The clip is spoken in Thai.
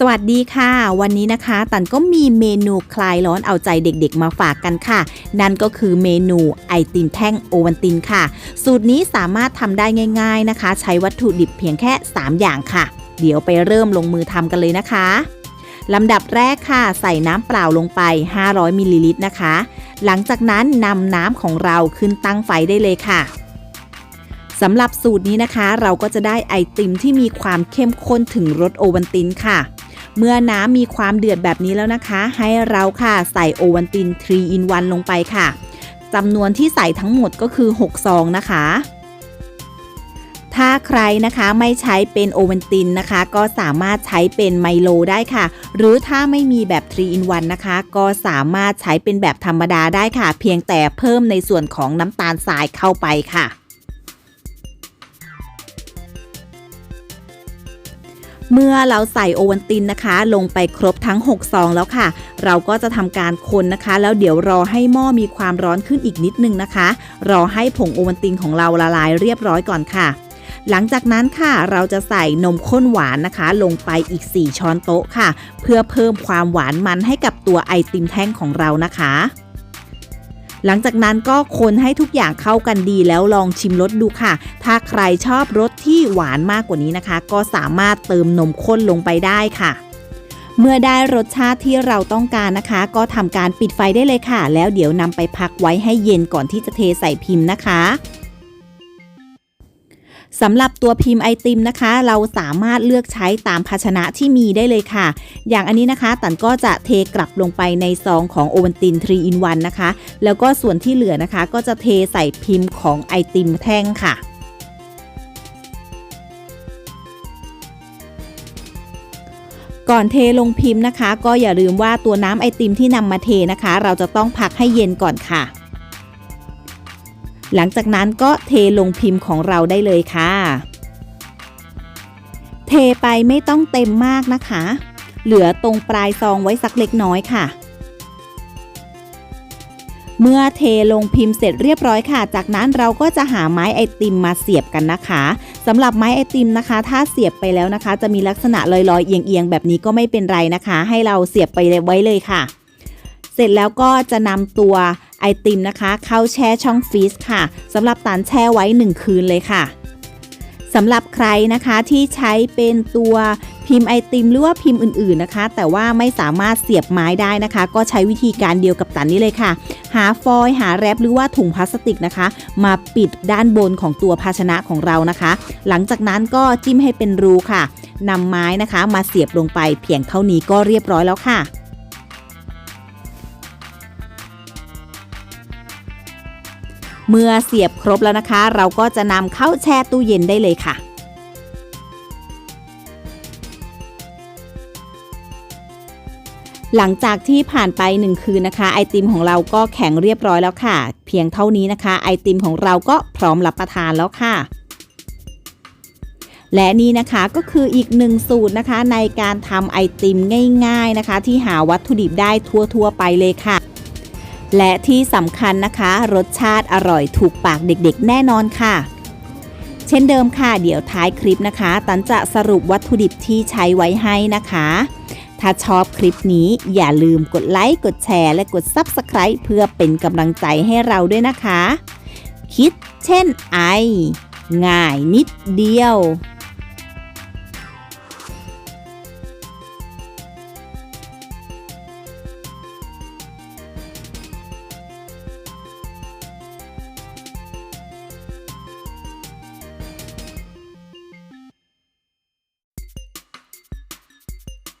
สวัสดีค่ะ วันนี้นะคะตันก็มีเมนูคลายร้อนเอาใจเด็กๆมาฝากกันค่ะ นั่นก็คือเมนูไอติมแท่งโอวันตินค่ะ สูตรนี้สามารถทำได้ง่าย ๆนะคะ ใช้วัตถุดิบเพียงแค่ 3 อย่างค่ะ เดี๋ยวไปเริ่มลงมือทำกันเลยนะคะลำดับแรกค่ะ ใส่น้ำเปล่าลงไป 500มิลลิลิตรนะคะ หลังจากนั้นนำน้ำของเราขึ้นตั้งไฟได้เลยค่ะสำหรับสูตรนี้นะคะ เราก็จะได้ไอติมที่มีความเข้มข้นถึงรสโอวันตินค่ะ เมื่อน้ำมีความเดือดแบบนี้แล้วนะคะ ให้เราค่ะใส่โอวันติน3 in 1 ลงไปค่ะจำนวนที่ใส่ทั้งหมดก็คือ 6 ซองนะคะ ถ้าใครนะคะไม่ใช้เป็นโอวันตินนะคะ ก็สามารถใช้เป็นไมโลได้ค่ะ หรือถ้าไม่มีแบบ3 in 1นะคะ ก็สามารถใช้เป็นแบบธรรมดาได้ค่ะ เพียงแต่เพิ่มในส่วนของน้ำตาลทรายเข้าไปค่ะ เมื่อเราใส่โอวันตินนะคะ ลงไปครบทั้ง 6 ซองแล้วค่ะ เราก็จะทำการคนนะคะ แล้วเดี๋ยวรอให้หม้อมีความร้อนขึ้นอีกนิดนึงนะคะ รอให้ผงโอวันตินของเราละลายเรียบร้อยก่อนค่ะ หลังจากนั้นค่ะ เราจะใส่นมข้นหวานนะคะ ลงไปอีก 4 ช้อนโต๊ะค่ะ เพื่อเพิ่มความหวานมันให้กับตัวไอติมแท่งของเรานะคะ หลังจากนั้นก็คนให้ทุกอย่างเข้ากันดีแล้วลองชิมรสดูค่ะ ถ้าใครชอบรสที่หวานมากกว่านี้นะคะ ก็สามารถเติมนมข้นลงไปได้ค่ะ เมื่อได้รสชาติที่เราต้องการนะคะ ก็ทำการปิดไฟได้เลยค่ะ แล้วเดี๋ยวนำไปพักไว้ให้เย็นก่อนที่จะเทใส่พิมพ์นะคะ สำหรับตัวพิมพ์ไอติมนะคะ เราสามารถเลือกใช้ตามภาชนะที่มีได้เลยค่ะ อย่างอันนี้นะคะตันก็จะเทกลับลงไปในซองของโอวันติน3 in 1นะคะ แล้วก็ส่วนที่เหลือนะคะ ก็จะเทใส่พิมพ์ของไอติมแท่งค่ะก่อนเทลงพิมพ์นะคะ ก็อย่าลืมว่าตัวน้ำไอติมที่นำมาเทนะคะ เราจะต้องพักให้เย็นก่อนค่ะ หลังจากนั้นก็เทลงพิมพ์ของเราได้เลยค่ะ เทไปไม่ต้องเต็มมากนะคะ เหลือตรงปลายซองไว้สักเล็กน้อยค่ะ เมื่อเทลงพิมพ์เสร็จเรียบร้อยค่ะ จากนั้นเราก็จะหาไม้ไอติมมาเสียบกันนะคะสำหรับไม้ไอติมนะคะ ถ้าเสียบไปแล้วนะคะ จะมีลักษณะลอยๆเอียงๆแบบนี้ก็ไม่เป็นไรนะคะ ให้เราเสียบไปไว้เลยค่ะ เสร็จแล้วก็จะนำตัว ไอติมนะคะเข้าแช่ช่องฟรีซค่ะสำหรับตานแช่ไว้ 1 คืนเลยค่ะสำหรับใครนะคะที่ใช้เป็นตัวพิมพ์ไอติมหรือว่าพิมพ์อื่นๆนะคะ แต่ว่าไม่สามารถเสียบไม้ได้นะคะ ก็ใช้วิธีการเดียวกับตันนี้เลยค่ะ หาฟอยล์หาแรปหรือว่าถุงพลาสติกนะคะ มาปิดด้านบนของตัวภาชนะของเรานะคะ หลังจากนั้นก็จิ้มให้เป็นรูค่ะนำไม้นะคะ มาเสียบลงไปเพียงเท่านี้ก็เรียบร้อยแล้วค่ะ เมื่อเสียบครบแล้วนะคะ เราก็จะนำเข้าแช่ตู้เย็นได้เลยค่ะหลังจากที่ผ่านไป 1 คืนนะคะ ไอติมของเราก็แข็งเรียบร้อยแล้วค่ะ เพียงเท่านี้นะคะ ไอติมของเราก็พร้อมรับประทานแล้วค่ะ และนี่นะคะก็คืออีกหนึ่งสูตรนะคะ ในการทำไอติมง่าย ๆนะคะ ที่หาวัตถุดิบได้ทั่วๆไปเลยค่ะ และที่สำคัญนะคะ รสชาติอร่อยถูกปากเด็กๆ แน่นอนค่ะ เช่นเดิมค่ะ เดี๋ยวท้ายคลิปนะคะ ตันจะสรุปวัตถุดิบที่ใช้ไว้ให้นะคะ ถ้าชอบคลิปนี้อย่าลืมกดไลค์กดแชร์ และกด Subscribe เพื่อเป็นกำลังใจให้เราด้วยนะคะ คิดเช่นไอ ง่ายนิดเดียว